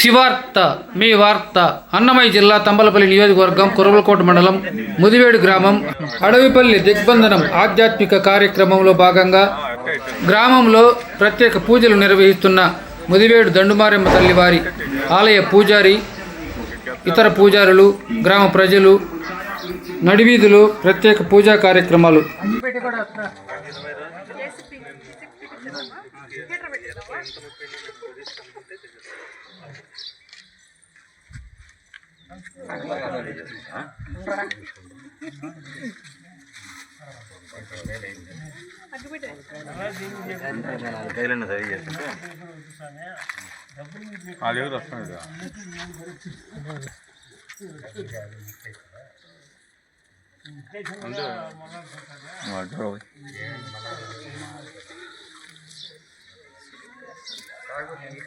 శివార్త మీ వార్త అన్నమయ్య జిల్లా తంబలపల్లి నియోజకవర్గం కురవలకోట మండలం ముదివేడు గ్రామం. అడవిపల్లి దిగ్బంధనం ఆధ్యాత్మిక కార్యక్రమంలో భాగంగా గ్రామంలో ప్రత్యేక పూజలు నిర్వహిస్తున్న ముదివేడు దండుమారెమ్మ తల్లివారి ఆలయ పూజారి ఇతర పూజారులు గ్రామ ప్రజలు నడివీధులు ప్రత్యేక పూజా కార్యక్రమాలు. కైలన్న సరి చేస్తుంటే అది ఎవరు వస్తున్నాడు.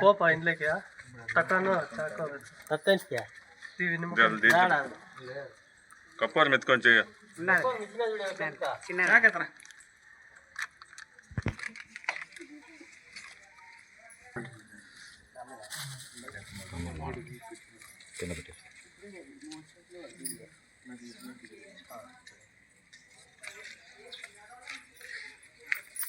ಕೋಪ ಇನ್ಲೇಕ ತಕನು ಚಾಕು ತಕ್ಕಂತ್ಯ ಟಿವಿ ನಿಮ್ಗೆ ಜಲ್ದಿ ಕಪ್ಪರ್ ಮೆತ್ಕೊಂಚಿ ಚಿನ್ನ ಹಾಕತ್ರ ತಿನ್ನಬಿಟ್ಟು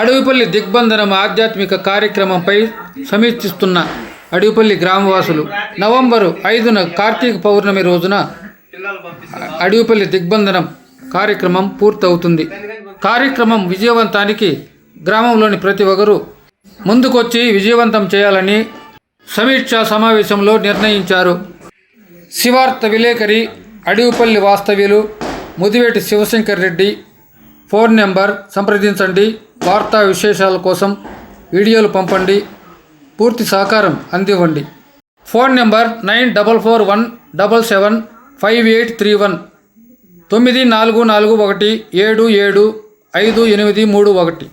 అడవిపల్లి దిగ్బంధనం ఆధ్యాత్మిక కార్యక్రమంపై సమీక్షిస్తున్న అడవిపల్లి గ్రామవాసులు నవంబరు ఐదున కార్తీక పౌర్ణమి రోజున అడవిపల్లి దిగ్బంధనం కార్యక్రమం పూర్తవుతుంది. కార్యక్రమం విజయవంతానికి గ్రామంలోని ప్రతి ఒక్కరూ ముందుకొచ్చి విజయవంతం చేయాలని సమీక్షా సమావేశంలో నిర్ణయించారు. శివార్త విలేకరి అడవిపల్లి వాస్తవ్యులు ముదివేటి శివశంకర్ రెడ్డి. ఫోన్ నెంబర్ సంప్రదించండి. వార్తా విశేషాల కోసం వీడియోలు పంపండి. పూర్తి సహకారం అందివ్వండి. Phone number nine double four one double seven five eight three one. తొమ్మిది నాలుగు నాలుగు ఒకటి ఏడు ఏడు ఐదు ఎనిమిది మూడు ఒకటి.